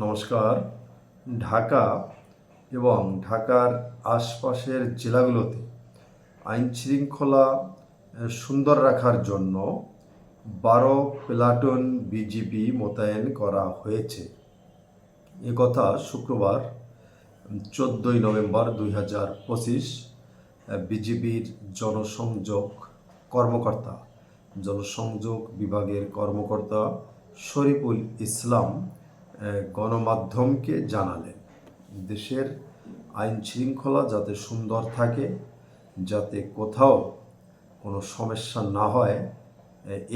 নমস্কার। ঢাকা এবং ঢাকার আশপাশের জেলাগুলোতে আইন শৃঙ্খলা সুন্দর রাখার জন্য বারো প্লাটুন বিজিবি মোতায়েন করা হয়েছে। কথা শুক্রবার চোদ্দোই নভেম্বর দুই হাজার পঁচিশ বিজিবির জনসংযোগ কর্মকর্তা, জনসংযোগ বিভাগের কর্মকর্তা শরীফুল ইসলাম গণমাধ্যমকে জানালেন। দেশের আইন শৃঙ্খলা যাতে সুন্দর থাকে, যাতে কোথাও কোনো সমস্যা না হয়,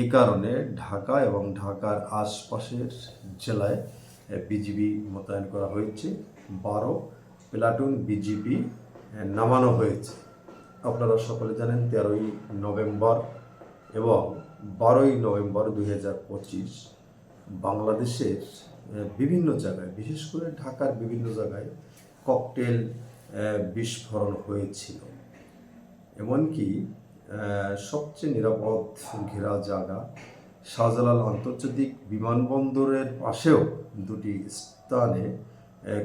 এ কারণে ঢাকা এবং ঢাকার আশপাশের জেলায় বিজিবি মোতায়েন করা হয়েছে। বারো প্লাটুন বিজিবি নামানো হয়েছে। আপনারা সকলে জানেন তেরোই নভেম্বর এবং বারোই নভেম্বর দুই হাজার পঁচিশ বাংলাদেশের বিভিন্ন জায়গায়, বিশেষ করে ঢাকার বিভিন্ন জায়গায় ককটেল বিস্ফোরণ হয়েছিল। এমনকি সবচেয়ে নিরাপদ ঘেরা জায়গা শাহজালাল আন্তর্জাতিক বিমানবন্দরের পাশেও দুটি স্থানে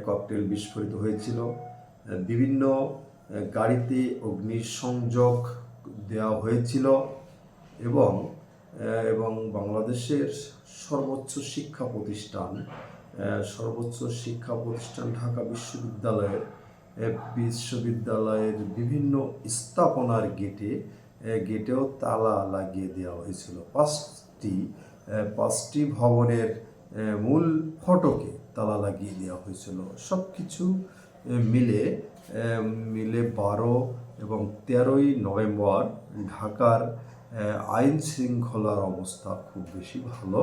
ককটেল বিস্ফোরিত হয়েছিল। বিভিন্ন গাড়িতে অগ্নিসংযোগ দেওয়া হয়েছিল এবং এবং বাংলাদেশের সর্বোচ্চ শিক্ষা প্রতিষ্ঠান সর্বোচ্চ শিক্ষা প্রতিষ্ঠান ঢাকা বিশ্ববিদ্যালয়ের বিশ্ববিদ্যালয়ের বিভিন্ন স্থাপনার গেটে গেটেও তালা লাগিয়ে দেওয়া হয়েছিল। পাঁচটি পাঁচটি ভবনের মূল ফটকে তালা লাগিয়ে দেওয়া হয়েছিল। সব কিছু মিলে মিলে বারো এবং তেরোই নভেম্বর ঢাকার আইন শৃঙ্খলার অবস্থা খুব বেশি ভালো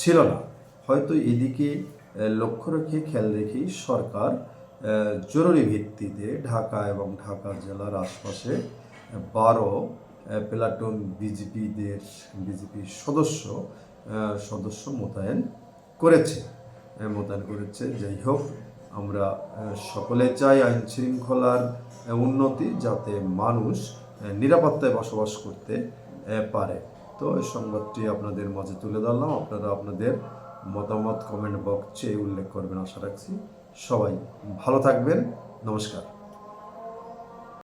ছিল না। হয়তো এদিকে লক্ষ্য রেখে, খেয়াল রেখেই সরকার জরুরি ভিত্তিতে ঢাকা এবং ঢাকা জেলার আশপাশে বারো প্লাটুন বিজেপিদের, বিজেপির সদস্য সদস্য মোতায়েন করেছে। মোতায়েন করেছে। যাই হোক, আমরা সকলে চাই আইন শৃঙ্খলার উন্নতি যাতে মানুষ নিরাপত্তায় বসবাস করতে পারে। তো এই সংবাদটি আপনাদের মাঝে তুলে ধরলাম। আপনারা আপনাদের মতামত কমেন্ট বক্সে উল্লেখ করবেন, আশা রাখছি। সবাই ভালো থাকবেন। নমস্কার।